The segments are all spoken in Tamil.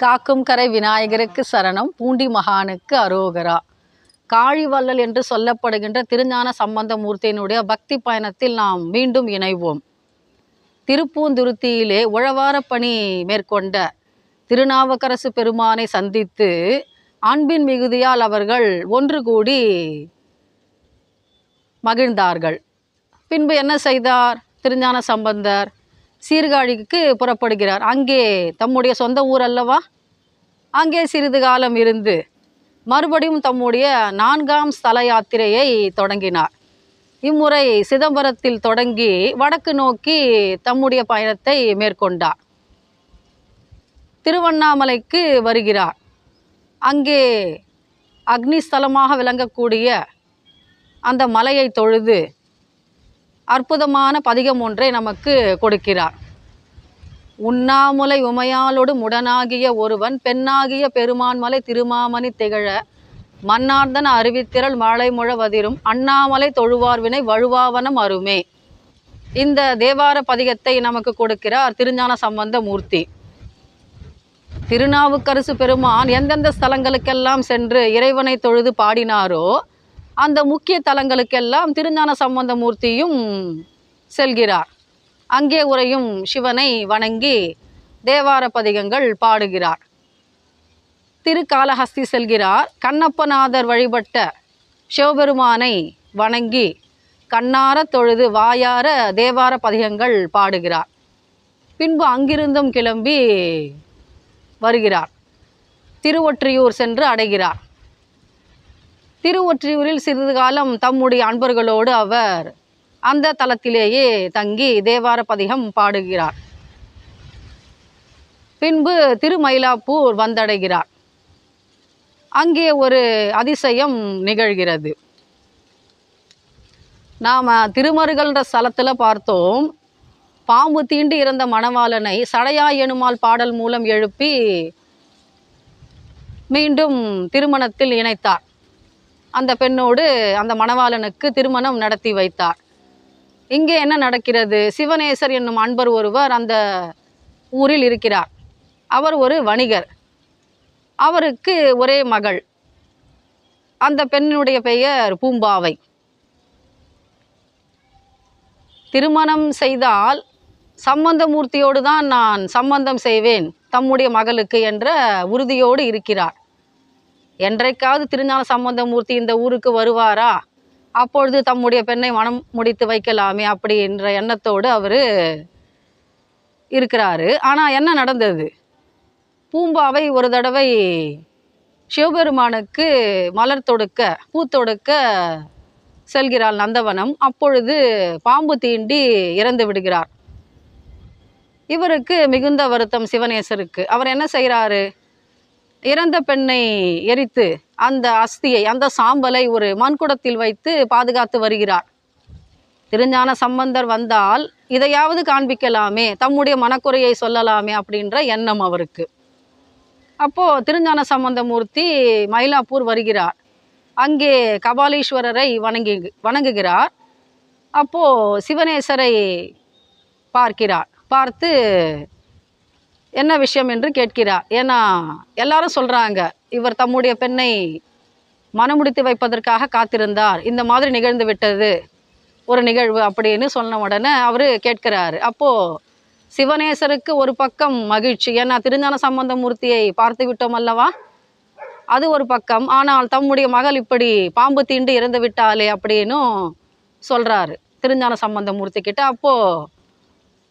காக்கும் கரை விநாயகருக்கு சரணம் பூண்டி மகானுக்கு அரோகரா. காழிவள்ளல் என்று சொல்லப்படுகின்ற திருஞான சம்பந்தமூர்த்தியினுடைய பக்தி பயணத்தில் நாம் மீண்டும் இணைவோம். திருப்பூந்துருத்தியிலே உழவார பணி மேற்கொண்ட திருநாவுக்கரசு பெருமானை சந்தித்து அன்பின் மிகுதியால் அவர்கள் ஒன்று கூடி மகிழ்ந்தார்கள். பின்பு என்ன செய்தார் திருஞான சம்பந்தர்? சீர்காழிக்கு புறப்படுகிறார். அங்கே தம்முடைய சொந்த ஊர் அல்லவா? அங்கே சிறிது காலம் இருந்து மறுபடியும் தம்முடைய நான்காம் ஸ்தல யாத்திரையை தொடங்கினார். இம்முறை சிதம்பரத்தில் தொடங்கி வடக்கு நோக்கி தம்முடைய பயணத்தை மேற்கொண்டார். திருவண்ணாமலைக்கு வருகிறார். அங்கே அக்னிஸ்தலமாக விளங்கக்கூடிய அந்த மலையை தொழுது அற்புதமான பதிகம் ஒன்றை நமக்கு கொடுக்கிறார். உண்ணாமுலை உமையாலோடு முடனாகிய ஒருவன் பெண்ணாகிய பெருமான்மலை திருமாமணி திகழ மன்னார்தன அறிவித்திரள் மழை முழவதிரும் அண்ணாமலை தொழுவார்வினை வழுவாவனம் அருமே. இந்த தேவார பதிகத்தை நமக்கு கொடுக்கிறார் திருஞான சம்பந்த மூர்த்தி. திருநாவுக்கரசு பெருமான் எந்தெந்த ஸ்தலங்களுக்கெல்லாம் சென்று இறைவனை தொழுது பாடினாரோ அந்த முக்கிய தலங்களுக்கெல்லாம் திருஞான சம்பந்த மூர்த்தியும் செல்கிறார். அங்கே உரையும் சிவனை வணங்கி தேவார பதிகங்கள் பாடுகிறார். திருக்காலஹஸ்தி செல்கிறார். கண்ணப்பநாதர் வழிபட்ட சிவபெருமானை வணங்கி கண்ணார தொழுது வாயார தேவார பதிகங்கள் பாடுகிறார். பின்பு அங்கிருந்தும் கிளம்பி வருகிறார். திருவொற்றியூர் சென்று அடைகிறார். திருவொற்றியூரில் சிறிது காலம் தம்முடைய அன்பர்களோடு அவர் அந்த தலத்திலேயே தங்கி தேவார பதிகம் பாடுகிறார். பின்பு திருமயிலாப்பூர் வந்தடைகிறார். அங்கே ஒரு அதிசயம் நிகழ்கிறது. நாம் திருமருகல்ன்ற ஸ்தலத்தில் பார்த்தோம். பாம்பு தீண்டி இறந்த மணவாளனை சடையா எனுமால் பாடல் மூலம் எழுப்பி மீண்டும் திருமணத்தில் இணைத்தார். அந்த பெண்ணோடு அந்த மணவாளனுக்கு திருமணம் நடத்தி வைத்தார். இங்கே என்ன நடக்கிறது? சிவனேசர் என்னும் அன்பர் ஒருவர் அந்த ஊரில் இருக்கிறார். அவர் ஒரு வணிகர். அவருக்கு ஒரே மகள். அந்த பெண்ணுடைய பெயர் பூம்பாவை. திருமணம் செய்தால் சம்பந்தமூர்த்தியோடு தான் நான் சம்பந்தம் செய்வேன் தம்முடைய மகளுக்கு என்ற உறுதியோடு இருக்கிறார். என்றைக்காவது திருஞான சம்பந்தமூர்த்தி இந்த ஊருக்கு வருவாரா? அப்பொழுது தம்முடைய பெண்ணை மனம் முடித்து வைக்கலாமே அப்படி என்ற எண்ணத்தோடு அவர் இருக்கிறாரு. ஆனால் என்ன நடந்தது? பூம்பாவை ஒரு தடவை சிவபெருமானுக்கு மலர் தொடுக்க பூ தொடுக்க செல்கிறாள் நந்தவனம். அப்பொழுது பாம்பு தீண்டி இறந்து விடுகிறார். இவருக்கு மிகுந்த வருத்தம் சிவனேசருக்கு. அவர் என்ன செய்கிறாரு இறந்த பெண்ணை எரித்து அந்த அஸ்தியை அந்த சாம்பலை ஒரு மண்குடத்தில் வைத்து பாதுகாத்து வருகிறார். திருஞான சம்பந்தர் வந்தால் இதையாவது காண்பிக்கலாமே தம்முடைய மனக்குறையை சொல்லலாமே அப்படின்ற எண்ணம் அவருக்கு. அப்போது திருஞான சம்பந்தமூர்த்தி மயிலாப்பூர் வருகிறார். அங்கே கபாலீஸ்வரரை வணங்கி வணங்குகிறார். அப்போது சிவனேசரை பார்க்கிறார். பார்த்து என்ன விஷயம் என்று கேட்கிறார். ஏன்னா எல்லாரும் சொல்கிறாங்க இவர் தம்முடைய பெண்ணை மனமுடித்து வைப்பதற்காக காத்திருந்தார். இந்த மாதிரி நிகழ்ந்து விட்டது. ஒரு நிகழ்வு அப்படின்னு சொன்ன உடனே அவர் கேட்கிறாரு. அப்போது சிவனேசருக்கு ஒரு பக்கம் மகிழ்ச்சி. ஏன்னா திருஞான சம்பந்தமூர்த்தியை பார்த்து விட்டோம் அல்லவா? அது ஒரு பக்கம். ஆனால் தம்முடைய மகள் இப்படி பாம்பு தீண்டு இறந்து விட்டாளே அப்படின்னும் சொல்கிறாரு திருஞான சம்பந்தமூர்த்தி கிட்ட. அப்போது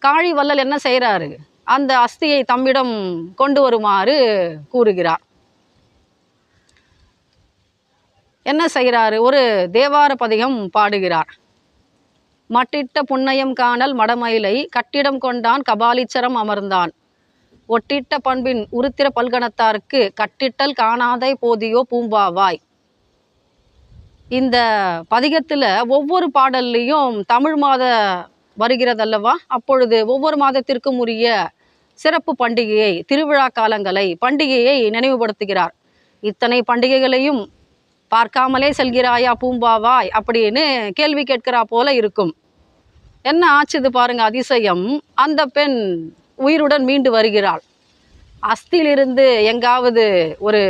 காழி வள்ளல் என்ன செய்கிறாரு அந்த அஸ்தியை தம்மிடம் கொண்டு வருமாறு கூறுகிறார். என்ன செய்கிறாரு? ஒரு தேவார பதிகம் பாடுகிறார். மட்டிட்ட புன்னயம் காணல் மடமயிலை கட்டிடம் கொண்டான் கபாலீச்சரம் அமர்ந்தான். ஒட்டிட்ட பண்பின் உருத்திர பல்கணத்தார்க்கு கட்டிட்டல் காணாதை போதியோ பூம்பாவாய். இந்த பதிகத்தில் ஒவ்வொரு பாடல்லையும் தமிழ் மாத வருகிறதல்லவா? அப்பொழுது ஒவ்வொரு மாதத்திற்கும் உரிய சிறப்பு பண்டிகையை திருவிழா காலங்களை பண்டிகையை நினைவுபடுத்துகிறார். இத்தனை பண்டிகைகளையும் பார்க்காமலே செல்கிறாயா பூம்பாவாய் அப்படின்னு கேள்வி கேட்கிறா போல இருக்கும். என்ன ஆச்சுது பாருங்க அதிசயம். அந்த பெண் உயிருடன் மீண்டு வருகிறாள். அஸ்தியிலிருந்து எங்காவது ஒரு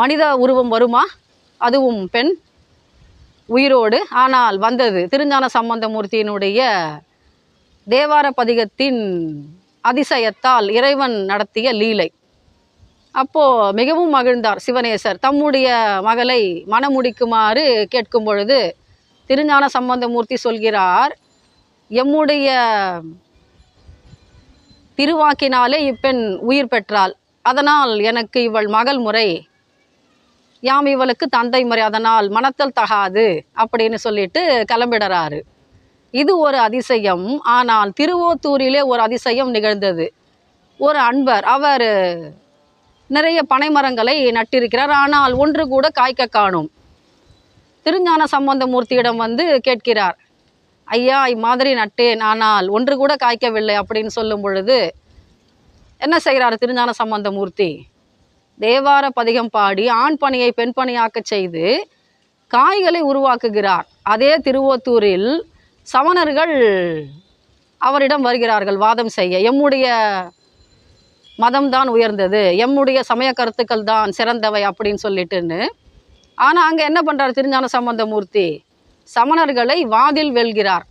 மனித உருவம் வருமா? அதுவும் பெண் உயிரோடு. ஆனால் வந்தது திருஞான சம்பந்தமூர்த்தியினுடைய தேவார பதிகத்தின் அதிசயத்தால் இறைவன் நடத்திய லீலை. அப்போ மிகவும் மகிழ்ந்தார் சிவனேசர். தம்முடைய மகளை மணமுடிக்குமாறு கேட்கும் பொழுது திருஞான சம்பந்தமூர்த்தி சொல்கிறார் எம்முடைய திருவாக்கினாலே இப்பெண் உயிர் பெற்றாள். அதனால் எனக்கு இவள் மகள் முறை. யாம் இவளுக்கு தந்தை முறை. அதனால் மனத்தல் தகாது. அப்படின்னு சொல்லிட்டு கிளம்பிடுறாரு. இது ஒரு அதிசயம். ஆனால் திருவோத்தூரிலே ஒரு அதிசயம் நிகழ்ந்தது. ஒரு அன்பர் அவர் நிறைய பனைமரங்களை நட்டிருக்கிறார். ஆனால் ஒன்று கூட காய்க்க காணும். திருஞான சம்பந்தமூர்த்தியிடம் வந்து கேட்கிறார் ஐயா இம்மாதிரி நட்டேன். ஆனால் ஒன்று கூட காய்க்கவில்லை. அப்படின்னு சொல்லும் பொழுது என்ன செய்கிறார் திருஞான சம்பந்தமூர்த்தி? தேவார பதிகம் பாடி ஆண் பணியை பெண் பணியாக்க செய்து காய்களை உருவாக்குகிறார். அதே திருவோத்தூரில் சமணர்கள் அவரிடம் வருகிறார்கள் வாதம் செய்ய. எம்முடைய மதம்தான் உயர்ந்தது. எம்முடைய சமய கருத்துக்கள் தான் சிறந்தவை அப்படின்னு சொல்லிட்டுன்னு. ஆனால் அங்கே என்ன பண்ணுறார் திருஞான சம்பந்தமூர்த்தி? சமணர்களை வாதில் வெல்கிறார்.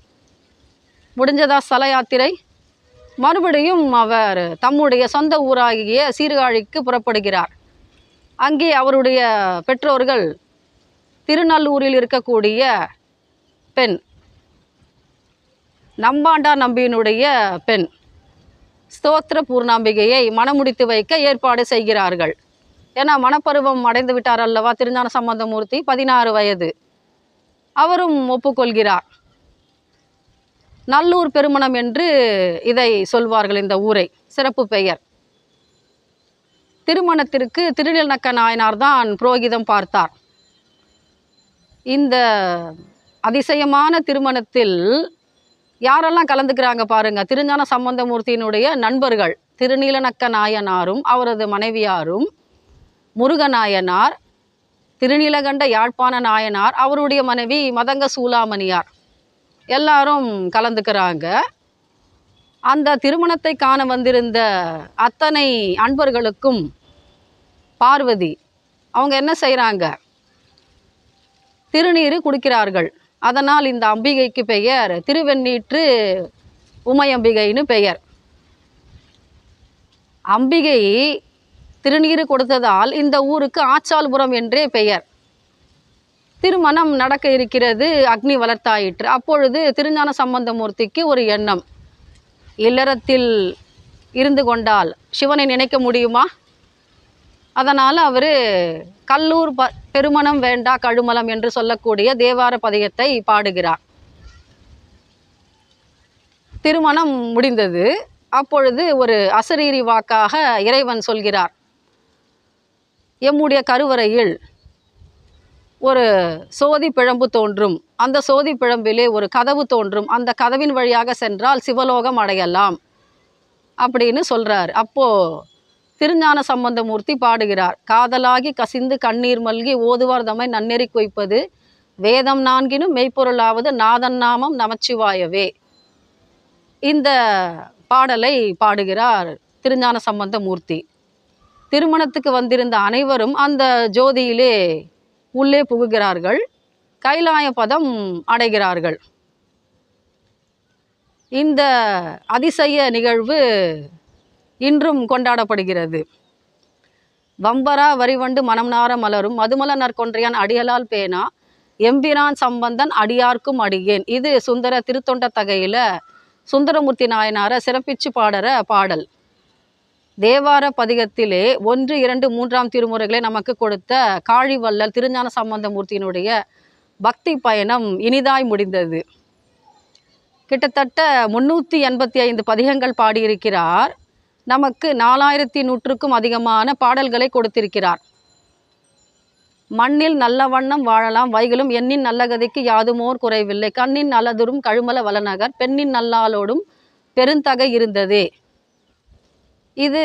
முடிஞ்சதா ஸ்தல யாத்திரை? மறுபடியும் அவர் தம்முடைய சொந்த ஊராகிய சீர்காழிக்கு புறப்படுகிறார். அங்கே அவருடைய பெற்றோர்கள் திருநல்லூரில் இருக்கக்கூடிய பெண் நம்பாண்டா நம்பியினுடைய பெண். ஸ்தோத்திர பூர்ணாம்பிகையை மணமுடித்து வைக்க ஏற்பாடு செய்கிறார்கள். ஏன்னா மணப்பருவம் அடைந்து விட்டார் அல்லவா? திருஞான சம்பந்தமூர்த்தி பதினாறு வயது. அவரும் ஒப்புக்கொள்கிறார். நல்லூர் பெருமணம் என்று இதை சொல்வார்கள் இந்த ஊரை. சிறப்பு பெயர். திருமணத்திற்கு திருநெல்நக்க நாயனார் தான் புரோகிதம் பார்த்தார். இந்த அதிசயமான திருமணத்தில் யாரெல்லாம் கலந்துக்கிறாங்க பாருங்க. திருஞான சம்பந்தமூர்த்தியினுடைய நண்பர்கள் திருநீலநக்க நாயனாரும் அவரது மனைவியாரும் முருகநாயனார் திருநீலகண்ட யாழ்ப்பாண நாயனார் அவருடைய மனைவி மதங்க சூலாமணியார் எல்லாரும் கலந்துக்கிறாங்க. அந்த திருமணத்தை காண வந்திருந்த அத்தனை அன்பர்களுக்கும் பார்வதி அவங்க என்ன செய்கிறாங்க திருநீர் குடிக்கிறார்கள். அதனால் இந்த அம்பிகைக்கு பெயர். திருவெண்ணீற்று உமையம்பிகைன்னு பெயர். அம்பிகை திருநீறு கொடுத்ததால் இந்த ஊருக்கு ஆச்சால்புரம் என்றே பெயர். திருமணம் நடக்க இருக்கிறது அக்னி வளர்த்தாயிற்று. அப்பொழுது திருஞான சம்பந்தமூர்த்திக்கு ஒரு எண்ணம். இல்லறத்தில் இருந்து கொண்டால் சிவனை நினைக்க முடியுமா? அதனால் அவர் கல்லூர் ப பெருமணம் வேண்டா கழுமலம் என்று சொல்லக்கூடிய தேவார பதிகத்தை பாடுகிறார். திருமணம் முடிந்தது. அப்பொழுது ஒரு அசரீரி வாக்காக இறைவன் சொல்கிறார். எம்முடைய கருவறையில் ஒரு சோதி பிழம்பு தோன்றும். அந்த சோதி பிழம்பிலே ஒரு கதவு தோன்றும். அந்த கதவின் வழியாக சென்றால் சிவலோகம் அடையலாம் அப்படின்னு சொல்கிறார் அப்போ திருஞான சம்பந்தமூர்த்தி பாடுகிறார். காதலாகி கசிந்து கண்ணீர் மல்கி ஓதுவார் தம்மை நன்னெறி குய்ப்பது. வேதம் நான்கினும் மெய்ப்பொருளாவது நாதன் நாமம் நமச்சிவாயவே. இந்த பாடலை பாடுகிறார் திருஞான சம்பந்தமூர்த்தி. திருமணத்துக்கு வந்திருந்த அனைவரும் அந்த ஜோதியிலே உள்ளே புகுகிறார்கள். கைலாய பதம் அடைகிறார்கள். இந்த அதிசய நிகழ்வு இன்றும் கொண்டாடப்படுகிறது. வம்பரா வரிவண்டு மனம் நார மலரும் மதுமல நற்கொன்றியான் அடியலால் பேனா எம்பிரான் சம்பந்தன் அடியார்க்கும் அடியேன். இது சுந்தர திருத்தொண்ட தகையில சுந்தரமூர்த்தி நாயனார சிறப்பிச்சு பாடுற பாடல். தேவார பதிகத்திலே ஒன்று இரண்டு மூன்றாம் திருமுறைகளை நமக்கு கொடுத்த காழிவள்ளல் திருஞான சம்பந்தமூர்த்தியினுடைய பக்தி பயணம் இனிதாய் முடிந்தது. கிட்டத்தட்ட முன்னூற்றி எண்பத்தி ஐந்து பதிகங்கள் பாடியிருக்கிறார். நமக்கு நாலாயிரத்தி நூற்றுக்கும் அதிகமான பாடல்களை கொடுத்திருக்கிறார். மண்ணில் நல்ல வண்ணம் வாழலாம் வைகளும் எண்ணின் நல்ல கதைக்கு யாதுமோர் குறைவில்லை. கண்ணின் நல்லதுரும் கழுமல வளநகர் பெண்ணின் நல்லாளோடும் பெருந்தகை இருந்ததே. இது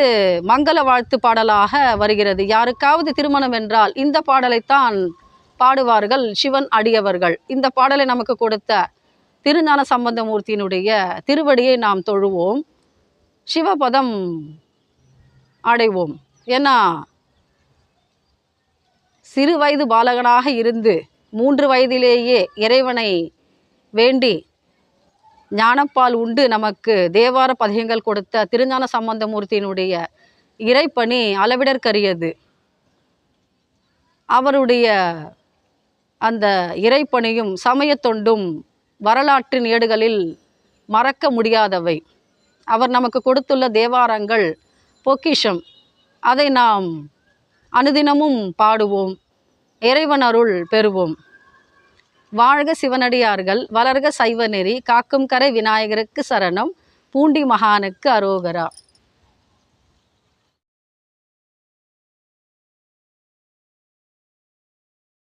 மங்கள வாழ்த்து பாடலாக வருகிறது. யாருக்காவது திருமணம் என்றால் இந்த பாடலைத்தான் பாடுவார்கள் சிவன் அடியவர்கள். இந்த பாடலை நமக்கு கொடுத்த திருஞான சம்பந்தமூர்த்தியினுடைய திருவடியை நாம் தொழுவோம். சிவபதம் அடைவோம். ஏன்னா சிறு வயது பாலகனாக இருந்து மூன்று வயதிலேயே இறைவனை வேண்டி ஞானப்பால் உண்டு நமக்கு தேவார பதிகங்கள் கொடுத்த திருஞான சம்பந்தமூர்த்தியினுடைய இறைப்பணி அளவிடற்கரியது. அவருடைய அந்த இறைப்பணியும் சமயத் தொண்டும் வரலாற்றின் ஏடுகளில் மறக்க முடியாதவை. அவர் நமக்கு கொடுத்துள்ள தேவாரங்கள் பொக்கிஷம். அதை நாம் அனுதினமும் பாடுவோம். இறைவன் அருள் பெறுவோம். வாழ்க சிவனடியார்கள் வளர்க சைவநெறி காக்கும் கரை விநாயகருக்கு சரணம் பூண்டி மகானுக்கு அரோகரா.